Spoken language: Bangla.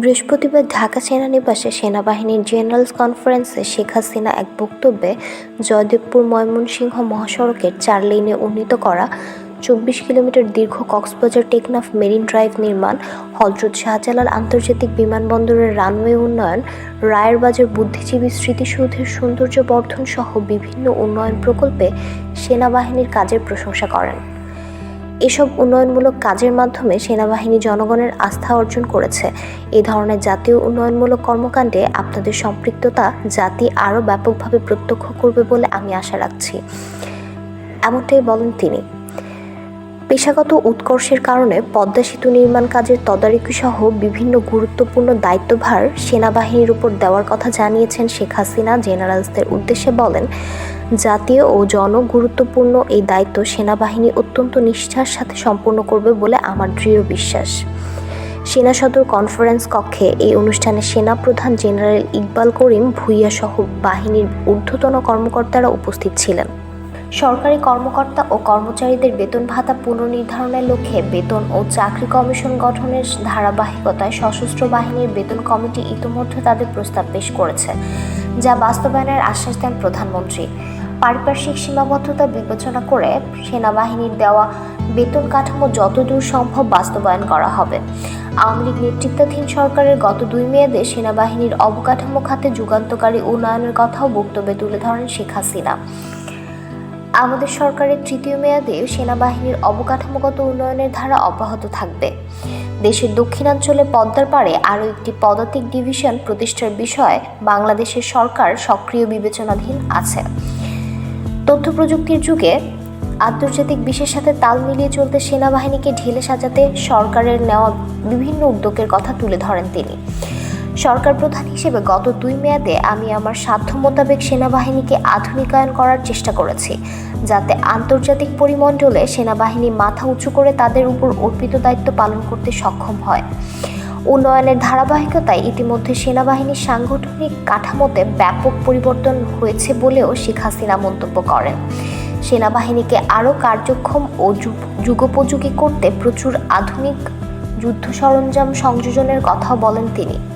বৃহস্পতিবার ঢাকা সেনানিবাসে সেনাবাহিনীর জেনারেলস কনফারেন্সে শেখ হাসিনা এক বক্তব্যে জয়দেবপুর ময়মনসিংহ মহাসড়কের চার লেনে উন্নীত করা চব্বিশ কিলোমিটার দীর্ঘ কক্সবাজার টেকনাফ মেরিন ড্রাইভ নির্মাণ, হজরত শাহজালাল আন্তর্জাতিক বিমানবন্দরের রানওয়ে উন্নয়ন রায়ের বাজার বুদ্ধিজীবী স্মৃতিসৌধের সৌন্দর্য বর্ধন সহ বিভিন্ন উন্নয়ন প্রকল্পে সেনাবাহিনীর কাজের প্রশংসা করেন। এসব উন্নয়নমূলক কাজের মাধ্যমে সেনাবাহিনী জনগণের আস্থা অর্জন করেছে। এই ধরনের জাতীয় উন্নয়নমূলক কর্মকাণ্ডে আপনাদের সম্পৃক্ততা জাতি আরও ব্যাপকভাবে প্রত্যক্ষ করবে বলে আমি আশা রাখছি। এমনটাই বলেন তিনি। পেশাগত উৎকর্ষের কারণে পদ্মা সেতু নির্মাণ কাজের তদারকি সহ বিভিন্ন গুরুত্বপূর্ণ দায়িত্বভার সেনাবাহিনীর উপর দেওয়ার কথা জানিয়েছেন শেখ হাসিনা জেনারেলসদের উদ্দেশ্যে বলেন, জাতীয় ও জনগুরুত্বপূর্ণ এই দায়িত্ব সেনাবাহিনী অত্যন্ত নিষ্ঠার সাথে সম্পন্ন করবে বলে আমার দৃঢ় বিশ্বাস। সেনা সদর কনফারেন্স কক্ষে এই অনুষ্ঠানে সেনা প্রধান জেনারেল ইকবাল করিম ভুইয়া সহ বাহিনীর ঊর্ধ্বতন কর্মকর্তারা উপস্থিত ছিলেন। সরকারি কর্মকর্তা ও কর্মচারীদের বেতন ভাতা পুনর্নির্ধারণের লক্ষ্যে বেতন ও চাকরি কমিশন গঠনের ধারাবাহিকতায় সশস্ত্র বাহিনীর বেতন কমিটি ইতোমধ্যে তাদের প্রস্তাব পেশ করেছে, যা বাস্তবায়নের আশ্বাস দেন প্রধানমন্ত্রী। পারিপার্শ্বিক সীমাবদ্ধতা বিবেচনা করে সেনাবাহিনীর দেওয়া বেতন কাঠামো যতদূর সম্ভব বাস্তবায়ন করা হবে। আওয়ামী লীগ নেতৃত্বাধীন সরকারের গত দুই মেয়াদে সেনাবাহিনীর অবকাঠামো খাতে যুগান্তকারী উন্নয়নের কথাও বক্তব্যে তুলে ধরেন শেখ হাসিনা। আমাদের সরকারের তৃতীয় মেয়াদে সেনাবাহিনীর অবকাঠামোগত উন্নয়নের ধারা অব্যাহত থাকবে। দেশের দক্ষিণাঞ্চলে পদ্মার পাড়ে আরও একটি পদাতিক ডিভিশন প্রতিষ্ঠার বিষয়ে বাংলাদেশের সরকার সক্রিয় বিবেচনাধীন আছে। তথ্য প্রযুক্তির যুগে আন্তর্জাতিক বিশ্বের সাথে তাল মিলিয়ে চলতে সেনাবাহিনীকে ঢেলে সাজাতে সরকারের নেওয়া বিভিন্ন উদ্যোগের কথা তুলে ধরেন তিনি। সরকার প্রধান হিসেবে গত দুই মেয়াদে আমি আমার সাধ্য মোতাবেক সেনাবাহিনীকে আধুনিকায়ন করার চেষ্টা করেছি, যাতে আন্তর্জাতিক পরিমণ্ডলে সেনাবাহিনী মাথা উঁচু করে তাদের উপর অর্পিত দায়িত্ব পালন করতে সক্ষম হয়। উন্নয়নের ধারাবাহিকতায় ইতিমধ্যে সেনাবাহিনীর সাংগঠনিক কাঠামোতে ব্যাপক পরিবর্তন হয়েছে বলেও শেখ হাসিনা মন্তব্য করেন। সেনাবাহিনীকে আরও কার্যক্ষম ও যুগ- যুগোপযোগী করতে প্রচুর আধুনিক যুদ্ধ সরঞ্জাম সংযোজনের কথাও বলেন তিনি।